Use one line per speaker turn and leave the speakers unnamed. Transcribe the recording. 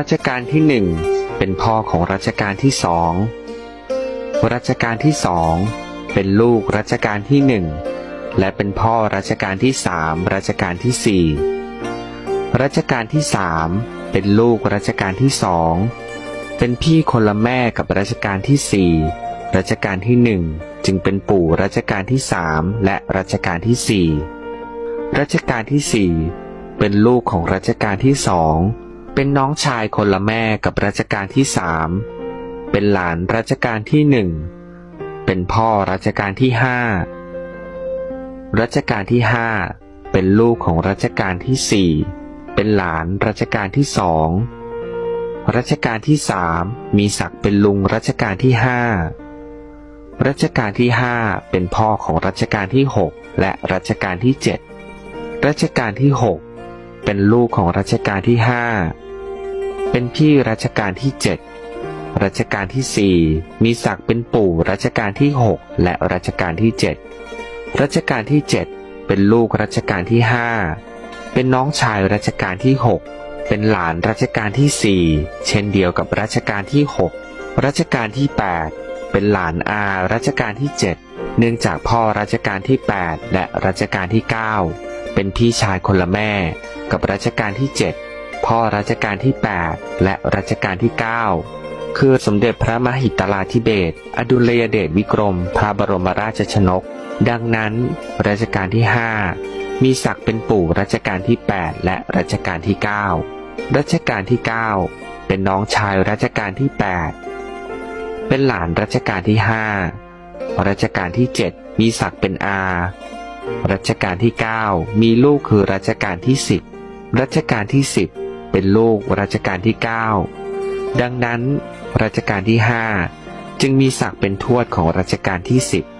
รัชกาลที่หนึ่งเป็นพ่อของรัชกาลที่สอง รัชกาลที่สองเป็นลูกรัชกาลที่หนึ่งและเป็นพ่อรัชกาลที่สามรัชกาลที่สี่รัชกาลที่สามเป็นลูกรัชกาลที่สองเป็นพี่คนละแม่กับรัชกาลที่สี่รัชกาลที่หนึ่งจึงเป็นปู่รัชกาลที่สามและรัชกาลที่สี่รัชกาลที่สี่เป็นลูกของรัชกาลที่สอง เป็นน้องชายคนละแม่กับรัชกาลที่สามเป็นหลานรัชกาลที่หนึ่งเป็นพ่อรัชกาลที่ห้ารัชกาลที่ห้าเป็นลูกของรัชกาลที่สี่เป็นหลานรัชกาลที่สองรัชกาลที่สามมีศักดิ์เป็นลุงรัชกาลที่ห้ารัชกาลที่ห้าเป็นพ่อของรัชกาลที่หกและรัชกาลที่เจ็ดรัชกาลที่หกเป็นลูกของรัชกาลที่ห้า เป็นพี่รัชกาลที่เจ็ดรัชกาลที่สี่มีศักดิ์เป็นปู่รัชกาลที่หกและรัชกาลที่เจ็ดรัชกาลที่เจ็ดเป็นลูกรัชกาลที่ห้าเป็นน้องชายรัชกาลที่หกเป็นหลานรัชกาลที่สี่เช่นเดียวกับรัชกาลที่หกรัชกาลที่แปดเป็นหลานอารัชกาลที่เจ็ดเนื่องจากพ่อรัชกาลที่แปดและรัชกาลที่เก้าเป็นพี่ชายคนละแม่ กับรัชกาลที่เจ็ด พ่อรัชกาลที่แปดและรัชกาลที่เก้าคือสมเด็จพระมหิตลาธิเบศอดุลยเดชวิกรม พระบรมราชชนก ดังนั้นรัชกาลที่ 5 มีศักดิ์เป็นปู่รัชกาลที่ 8 และรัชกาลที่ 9 รัชกาลที่ 9 เป็นน้องชายรัชกาลที่ 8 เป็นหลานรัชกาลที่ 5 รัชกาลที่ 7 มีศักดิ์เป็นอารัชกาลที่ 9 มีลูกคือรัชกาลที่ 10 รัชกาลที่ 10 เป็นลูกรัชกาลที่ 9 ดังนั้นรัชกาลที่ 5 จึงมีศักดิ์เป็นทวดของรัชกาลที่ 10